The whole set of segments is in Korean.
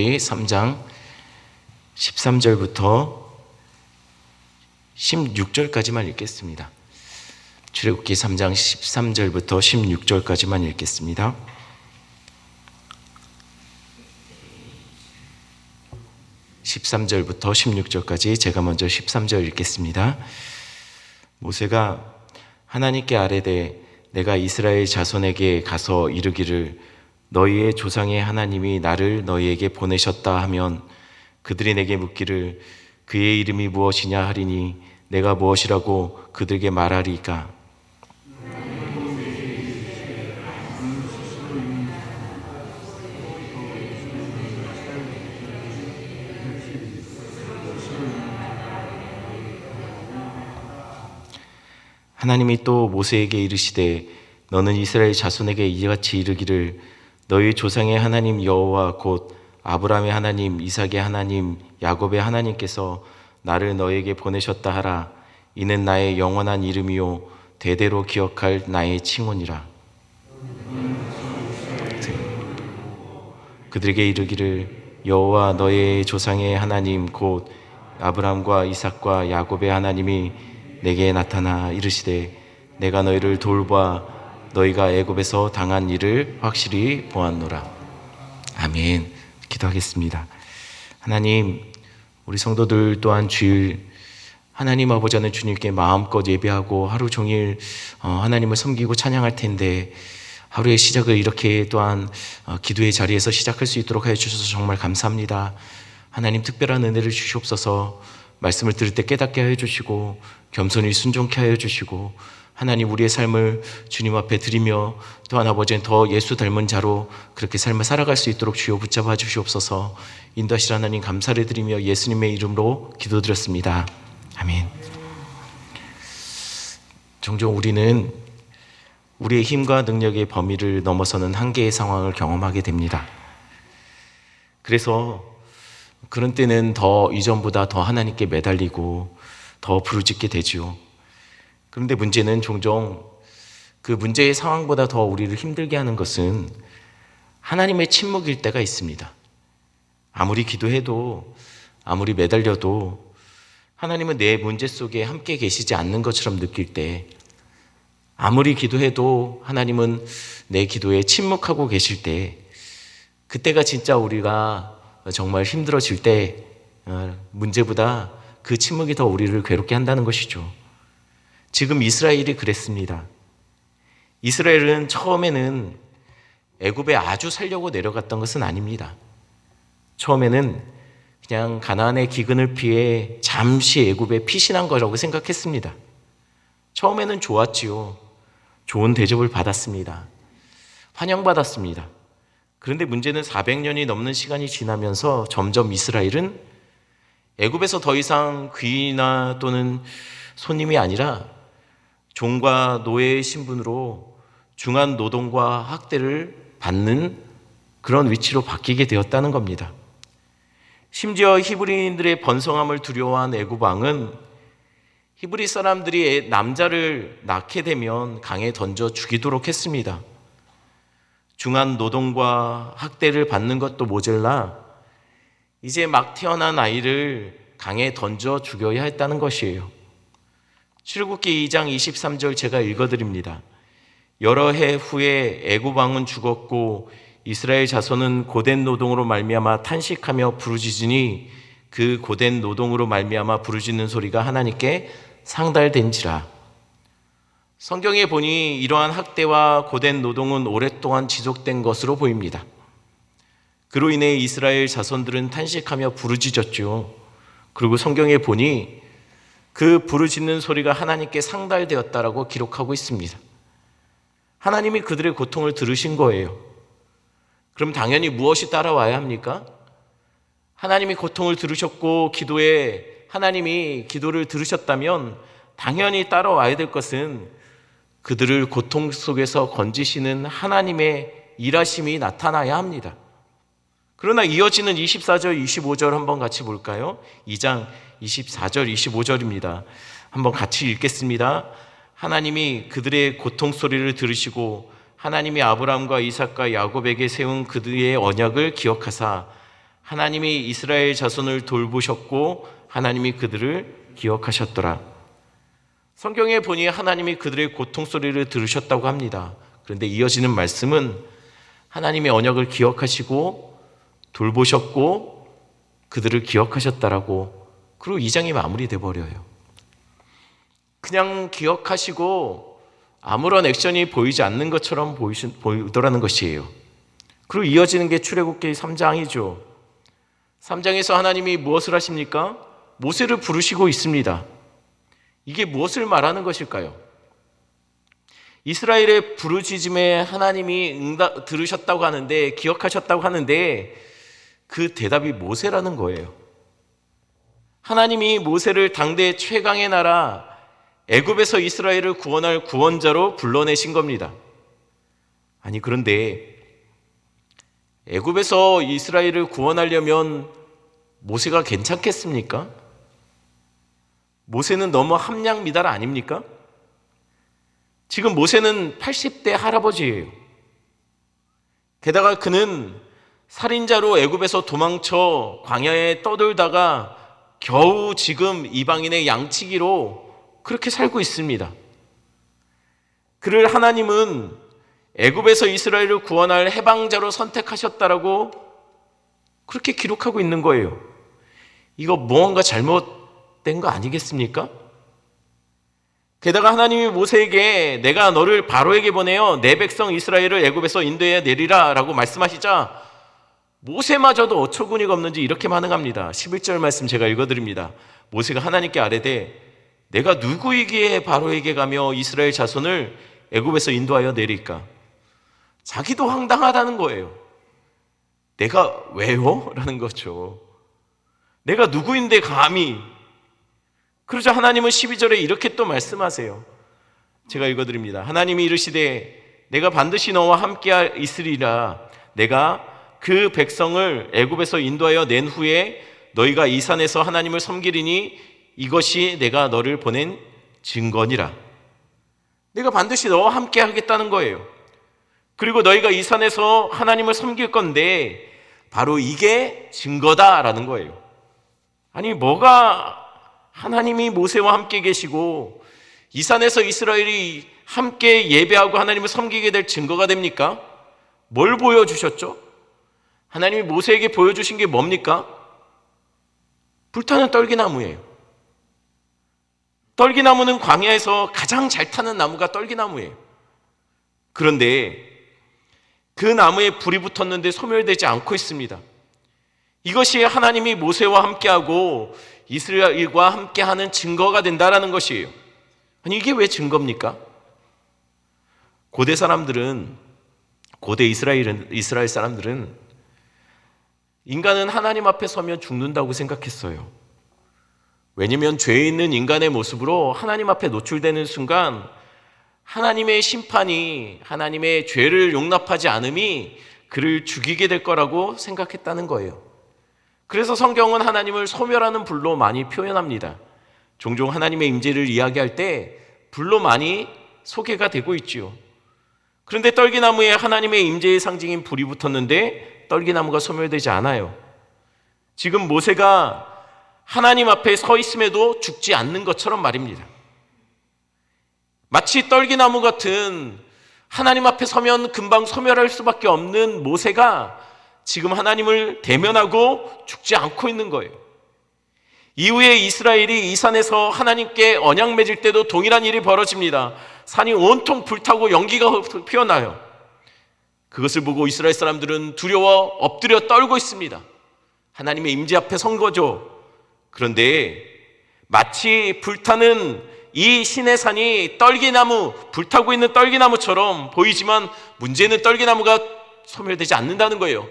출애굽기 3장 13절부터 16절까지만 읽겠습니다. 출애굽기 3장 13절부터 16절까지만 읽겠습니다. (13절부터) (16절까지) 제가 먼저 (13절) 읽겠습니다 모세가 하나님께 아뢰되 내가 이스라엘 자손에게 가서 이르기를 너희의 조상의 하나님이 나를 너희에게 보내셨다 하면 그들이 내게 묻기를 그의 이름이 무엇이냐 하리니 내가 무엇이라고 그들에게 말하리까? 하나님이 또 모세에게 이르시되 너는 이스라엘 자손에게 이같이 이르기를 너희 조상의 하나님 여호와 곧 아브라함의 하나님 이삭의 하나님 야곱의 하나님께서 나를 너에게 보내셨다 하라. 이는 나의 영원한 이름이요 대대로 기억할 나의 칭혼이라. 그들에게 이르기를 여호와 너의 조상의 하나님 곧 아브라함과 이삭과 야곱의 하나님이 내게 나타나 이르시되 내가 너희를 돌봐 너희가 애굽에서 당한 일을 확실히 보았노라. 아멘. 기도하겠습니다. 하나님, 우리 성도들 또한 주일 하나님 아버지는 주님께 마음껏 예배하고 하루 종일 어, 하나님을 섬기고 찬양할 텐데 하루의 시작을 이렇게 또한 어, 기도의 자리에서 시작할 수 있도록 해 주셔서 정말 감사합니다. 하나님 특별한 은혜를 주시옵소서. 말씀을 들을 때 깨닫게 하여 주시고 겸손히 순종케 하여 주시고 하나님 우리의 삶을 주님 앞에 드리며 또한 아버지는 더 예수 닮은 자로 그렇게 삶을 살아갈 수 있도록 주여 붙잡아 주시옵소서 인도하실 하나님 감사를 드리며 예수님의 이름으로 기도드렸습니다. 아멘. 종종 우리는 우리의 힘과 능력의 범위를 넘어서는 한계의 상황을 경험하게 됩니다. 그래서 그런 때는 더 이전보다 더 하나님께 매달리고 더 부르짖게 되지요. 그런데 문제는 종종 그 문제의 상황보다 더 우리를 힘들게 하는 것은 하나님의 침묵일 때가 있습니다. 아무리 기도해도 아무리 매달려도 하나님은 내 문제 속에 함께 계시지 않는 것처럼 느낄 때 아무리 기도해도 하나님은 내 기도에 침묵하고 계실 때 그때가 진짜 우리가 정말 힘들어질 때 어, 문제보다 그 침묵이 더 우리를 괴롭게 한다는 것이죠. 지금 이스라엘이 그랬습니다. 이스라엘은 처음에는 애굽에 아주 살려고 내려갔던 것은 아닙니다. 처음에는 그냥 가나안의 기근을 피해 잠시 애굽에 피신한 거라고 생각했습니다. 처음에는 좋았지요. 좋은 대접을 받았습니다. 환영받았습니다. 그런데 문제는 400년이 넘는 시간이 지나면서 점점 이스라엘은 애굽에서 더 이상 귀나 또는 손님이 아니라 종과 노예의 신분으로 중한 노동과 학대를 받는 그런 위치로 바뀌게 되었다는 겁니다. 심지어 히브리인들의 번성함을 두려워한 애굽 왕은 히브리 사람들이 남자를 낳게 되면 강에 던져 죽이도록 했습니다. 중한 노동과 학대를 받는 것도 모자라 이제 막 태어난 아이를 강에 던져 죽여야 했다는 것이에요. 출애굽기 2장 23절 제가 읽어드립니다. 여러 해 후에 애굽 왕은 죽었고 이스라엘 자손은 고된 노동으로 말미암아 탄식하며 부르짖으니 그 고된 노동으로 말미암아 부르짖는 소리가 하나님께 상달된지라. 성경에 보니 이러한 학대와 고된 노동은 오랫동안 지속된 것으로 보입니다. 그로 인해 이스라엘 자손들은 탄식하며 부르짖었죠. 그리고 성경에 보니 그 부르짖는 소리가 하나님께 상달되었다라고 기록하고 있습니다. 하나님이 그들의 고통을 들으신 거예요. 그럼 당연히 무엇이 따라와야 합니까? 하나님이 고통을 들으셨고 기도에 하나님이 기도를 들으셨다면 당연히 따라와야 될 것은 그들을 고통 속에서 건지시는 하나님의 일하심이 나타나야 합니다. 그러나 이어지는 24절, 25절 한번 같이 볼까요? 2장 24절, 25절입니다. 한번 같이 읽겠습니다. 하나님이 그들의 고통 소리를 들으시고 하나님이 아브라함과 이삭과 야곱에게 세운 그들의 언약을 기억하사 하나님이 이스라엘 자손을 돌보셨고 하나님이 그들을 기억하셨더라. 성경에 보니 하나님이 그들의 고통 소리를 들으셨다고 합니다. 그런데 이어지는 말씀은 하나님의 언약을 기억하시고 돌보셨고 그들을 기억하셨다라고 그리고 이 장이 마무리돼 버려요. 그냥 기억하시고 아무런 액션이 보이지 않는 것처럼 보이시, 보이더라는 것이에요. 그리고 이어지는 게 출애굽기 3장이죠. 3장에서 하나님이 무엇을 하십니까? 모세를 부르시고 있습니다. 이게 무엇을 말하는 것일까요? 이스라엘의 부르짖음에 하나님이 응답, 들으셨다고 하는데 기억하셨다고 하는데 그 대답이 모세라는 거예요. 하나님이 모세를 당대 최강의 나라 애굽에서 이스라엘을 구원할 구원자로 불러내신 겁니다. 아니 그런데 애굽에서 이스라엘을 구원하려면 모세가 괜찮겠습니까? 모세는 너무 함량 미달 아닙니까? 지금 모세는 80대 할아버지예요. 게다가 그는 살인자로 애굽에서 도망쳐 광야에 떠돌다가 겨우 지금 이방인의 양치기로 그렇게 살고 있습니다. 그를 하나님은 애굽에서 이스라엘을 구원할 해방자로 선택하셨다라고 그렇게 기록하고 있는 거예요. 이거 무언가 잘못된 거 아니겠습니까? 게다가 하나님이 모세에게 내가 너를 바로에게 보내어 내 백성 이스라엘을 애굽에서 인도에 내리라라고 말씀하시자 모세마저도 어처구니가 없는지 이렇게 반응합니다. 11절 말씀 제가 읽어드립니다. 모세가 하나님께 아뢰되 내가 누구이기에 바로에게 가며 이스라엘 자손을 애굽에서 인도하여 내릴까? 자기도 황당하다는 거예요. 내가 왜요? 라는 거죠. 내가 누구인데 감히 그러자 하나님은 12절에 이렇게 또 말씀하세요. 제가 읽어드립니다. 하나님이 이르시되 내가 반드시 너와 함께 있으리라. 내가 그 백성을 애굽에서 인도하여 낸 후에 너희가 이 산에서 하나님을 섬기리니 이것이 내가 너를 보낸 증거니라. 내가 반드시 너와 함께 하겠다는 거예요. 그리고 너희가 이 산에서 하나님을 섬길 건데 바로 이게 증거다라는 거예요. 아니 뭐가 하나님이 모세와 함께 계시고 이 산에서 이스라엘이 함께 예배하고 하나님을 섬기게 될 증거가 됩니까? 뭘 보여주셨죠? 하나님이 모세에게 보여주신 게 뭡니까? 불타는 떨기나무예요. 떨기나무는 광야에서 가장 잘 타는 나무가 떨기나무예요. 그런데 그 나무에 불이 붙었는데 소멸되지 않고 있습니다. 이것이 하나님이 모세와 함께하고 이스라엘과 함께하는 증거가 된다라는 것이에요. 아니 이게 왜 증거입니까? 고대 사람들은 고대 이스라엘 이스라엘 사람들은 인간은 하나님 앞에 서면 죽는다고 생각했어요. 왜냐하면 죄 있는 인간의 모습으로 하나님 앞에 노출되는 순간 하나님의 심판이 하나님의 죄를 용납하지 않음이 그를 죽이게 될 거라고 생각했다는 거예요. 그래서 성경은 하나님을 소멸하는 불로 많이 표현합니다. 종종 하나님의 임재를 이야기할 때 불로 많이 소개가 되고 있지요. 그런데 떨기나무에 하나님의 임재의 상징인 불이 붙었는데 떨기나무가 소멸되지 않아요. 지금 모세가 하나님 앞에 서 있음에도 죽지 않는 것처럼 말입니다. 마치 떨기나무 같은 하나님 앞에 서면 금방 소멸할 수밖에 없는 모세가 지금 하나님을 대면하고 죽지 않고 있는 거예요. 이후에 이스라엘이 이 산에서 하나님께 언약 맺을 때도 동일한 일이 벌어집니다. 산이 온통 불타고 연기가 피어나요. 그것을 보고 이스라엘 사람들은 두려워 엎드려 떨고 있습니다. 하나님의 임재 앞에 선 거죠. 그런데 마치 불타는 이 신의 산이 떨기나무, 불타고 있는 떨기나무처럼 보이지만 문제는 떨기나무가 소멸되지 않는다는 거예요.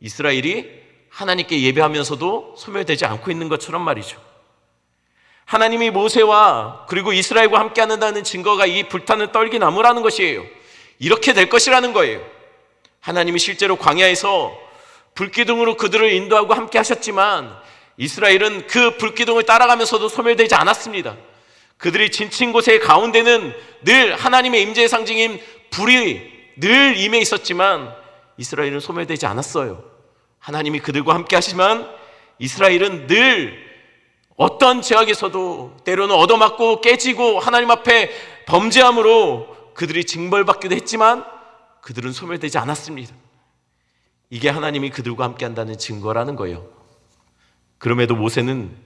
이스라엘이 하나님께 예배하면서도 소멸되지 않고 있는 것처럼 말이죠. 하나님이 모세와 그리고 이스라엘과 함께 한다는 증거가 이 불타는 떨기나무라는 것이에요. 이렇게 될 것이라는 거예요. 하나님이 실제로 광야에서 불기둥으로 그들을 인도하고 함께 하셨지만 이스라엘은 그 불기둥을 따라가면서도 소멸되지 않았습니다. 그들이 진친 곳의 가운데는 늘 하나님의 임재의 상징인 불이 늘 임해 있었지만 이스라엘은 소멸되지 않았어요. 하나님이 그들과 함께 하시지만 이스라엘은 늘 어떤 제약에서도 때로는 얻어맞고 깨지고 하나님 앞에 범죄함으로 그들이 징벌받기도 했지만 그들은 소멸되지 않았습니다. 이게 하나님이 그들과 함께 한다는 증거라는 거예요. 그럼에도 모세는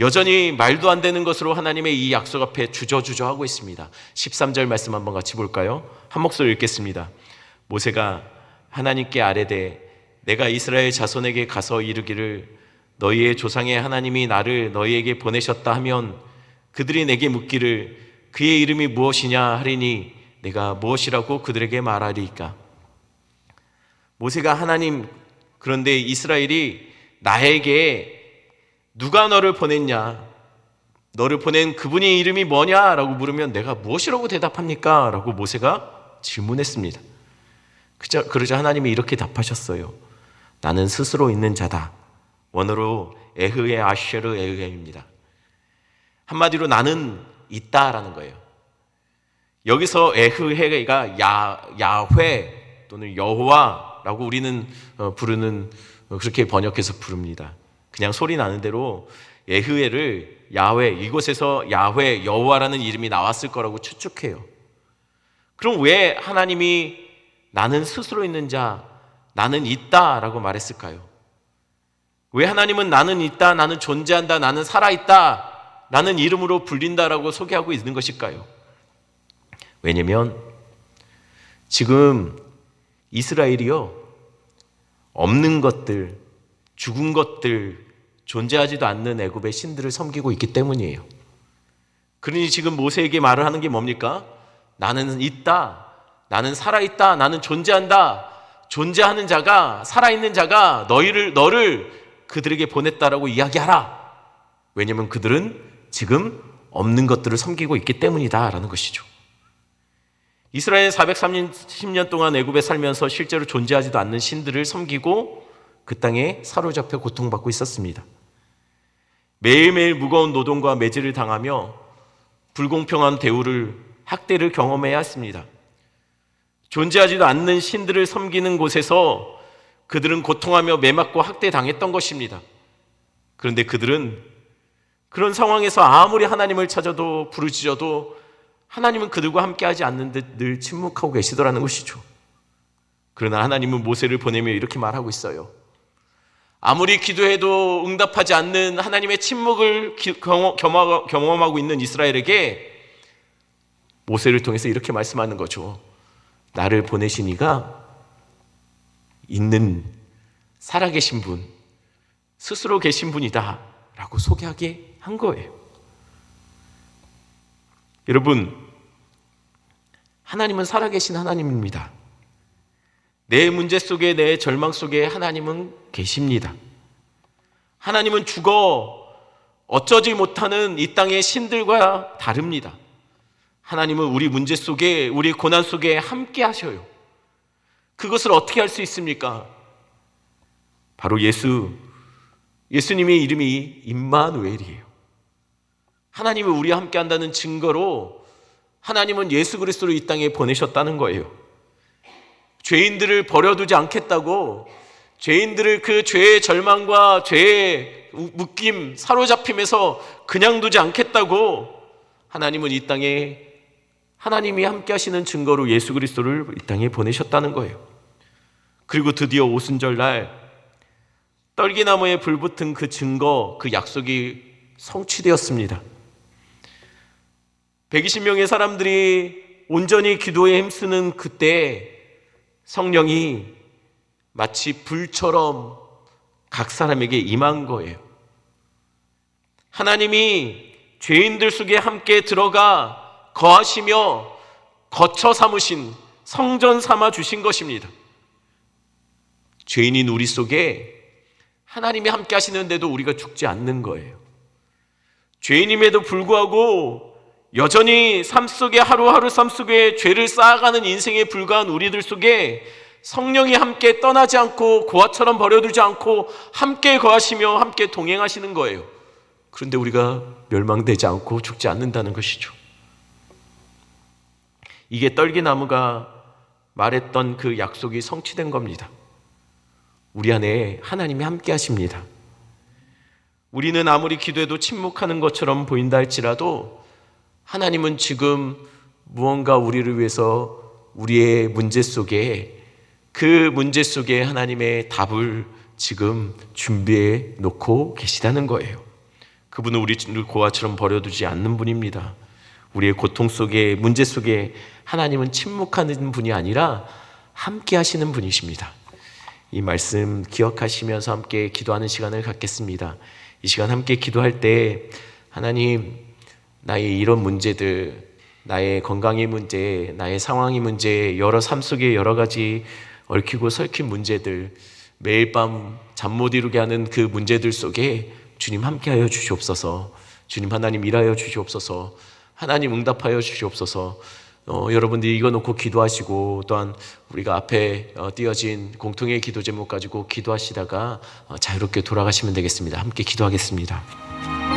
여전히 말도 안 되는 것으로 하나님의 이 약속 앞에 주저주저 하고 있습니다. 13절 말씀 한번 같이 볼까요? 한 목소리 읽겠습니다. 모세가 하나님께 아뢰되 내가 이스라엘 자손에게 가서 이르기를 너희의 조상의 하나님이 나를 너희에게 보내셨다 하면 그들이 내게 묻기를 그의 이름이 무엇이냐 하리니 내가 무엇이라고 그들에게 말하리이까 모세가 하나님 그런데 이스라엘이 나에게 누가 너를 보냈냐 너를 보낸 그분의 이름이 뭐냐 라고 물으면 내가 무엇이라고 대답합니까? 라고 모세가 질문했습니다. 그저, 그러자 하나님이 이렇게 답하셨어요. 나는 스스로 있는 자다. 원어로 에흐의 아쉐르 에흐입니다. 한마디로 나는 있다라는 거예요. 여기서 에흐헤가 야 야훼 또는 여호와라고 우리는 어, 부르는 어, 그렇게 번역해서 부릅니다. 그냥 소리 나는 대로 에흐헤를 야훼 이곳에서 야훼 여호와라는 이름이 나왔을 거라고 추측해요. 그럼 왜 하나님이 나는 스스로 있는 자, 나는 있다라고 말했을까요? 왜 하나님은 나는 있다, 나는 존재한다, 나는 살아 있다, 나는 이름으로 불린다라고 소개하고 있는 것일까요? 왜냐면 지금 이스라엘이요, 없는 것들, 죽은 것들, 존재하지도 않는 애굽의 신들을 섬기고 있기 때문이에요. 그러니 지금 모세에게 말을 하는 게 뭡니까? 나는 있다. 나는 살아있다. 나는 존재한다. 존재하는 자가, 살아있는 자가 너희를, 너를 그들에게 보냈다라고 이야기하라. 왜냐면 그들은 지금 없는 것들을 섬기고 있기 때문이다. 라는 것이죠. 이스라엘 430년 동안 애굽에 살면서 실제로 존재하지도 않는 신들을 섬기고 그 땅에 사로잡혀 고통받고 있었습니다. 매일매일 무거운 노동과 매질을 당하며 불공평한 대우를 학대를 경험해야 했습니다. 존재하지도 않는 신들을 섬기는 곳에서 그들은 고통하며 매맞고 학대당했던 것입니다. 그런데 그들은 그런 상황에서 아무리 하나님을 찾아도 부르짖어도 하나님은 그들과 함께하지 않는 듯 늘 침묵하고 계시더라는 것이죠. 그러나 하나님은 모세를 보내며 이렇게 말하고 있어요. 아무리 기도해도 응답하지 않는 하나님의 침묵을 경험하고 있는 이스라엘에게 모세를 통해서 이렇게 말씀하는 거죠. 나를 보내신 이가 있는 살아계신 분, 스스로 계신 분이다. 라고 소개하게 한 거예요. 여러분, 하나님은 살아계신 하나님입니다. 내 문제 속에, 내 절망 속에 하나님은 계십니다. 하나님은 죽어 어쩌지 못하는 이 땅의 신들과 다릅니다. 하나님은 우리 문제 속에, 우리 고난 속에 함께 하셔요. 그것을 어떻게 할 수 있습니까? 바로 예수, 예수님의 이름이 임마누엘이에요. 하나님은 우리와 함께 한다는 증거로 하나님은 예수 그리스도를 이 땅에 보내셨다는 거예요. 죄인들을 버려두지 않겠다고 죄인들을 그 죄의 절망과 죄의 묶임, 사로잡힘에서 그냥 두지 않겠다고 하나님은 이 땅에 하나님이 함께 하시는 증거로 예수 그리스도를 이 땅에 보내셨다는 거예요. 그리고 드디어 오순절 날 떨기나무에 불 붙은 그 증거, 그 약속이 성취되었습니다. 120명의 사람들이 온전히 기도에 힘쓰는 그때 성령이 마치 불처럼 각 사람에게 임한 거예요. 하나님이 죄인들 속에 함께 들어가 거하시며 거처 삼으신 성전 삼아 주신 것입니다. 죄인인 우리 속에 하나님이 함께 하시는데도 우리가 죽지 않는 거예요. 죄인임에도 불구하고 여전히 삶 속에 하루하루 삶 속에 죄를 쌓아가는 인생에 불과한 우리들 속에 성령이 함께 떠나지 않고 고아처럼 버려두지 않고 함께 거하시며 함께 동행하시는 거예요. 그런데 우리가 멸망되지 않고 죽지 않는다는 것이죠. 이게 떨기나무가 말했던 그 약속이 성취된 겁니다. 우리 안에 하나님이 함께 하십니다. 우리는 아무리 기도해도 침묵하는 것처럼 보인다 할지라도 하나님은 지금 무언가 우리를 위해서 우리의 문제 속에 그 문제 속에 하나님의 답을 지금 준비해 놓고 계시다는 거예요. 그분은 우리를 고아처럼 버려두지 않는 분입니다. 우리의 고통 속에 문제 속에 하나님은 침묵하는 분이 아니라 함께 하시는 분이십니다. 이 말씀 기억하시면서 함께 기도하는 시간을 갖겠습니다. 이 시간 함께 기도할 때 하나님 나의 이런 문제들 나의 건강의 문제, 나의 상황의 문제, 여러 삶 속에 여러 가지 얽히고 설킨 문제들 매일 밤 잠 못 이루게 하는 그 문제들 속에 주님 함께하여 주시옵소서. 주님 하나님 일하여 주시옵소서. 하나님 응답하여 주시옵소서. 어, 여러분들이 이거 놓고 기도하시고 또한 우리가 앞에 어, 띄어진 공통의 기도 제목 가지고 기도하시다가 어, 자유롭게 돌아가시면 되겠습니다. 함께 기도하겠습니다.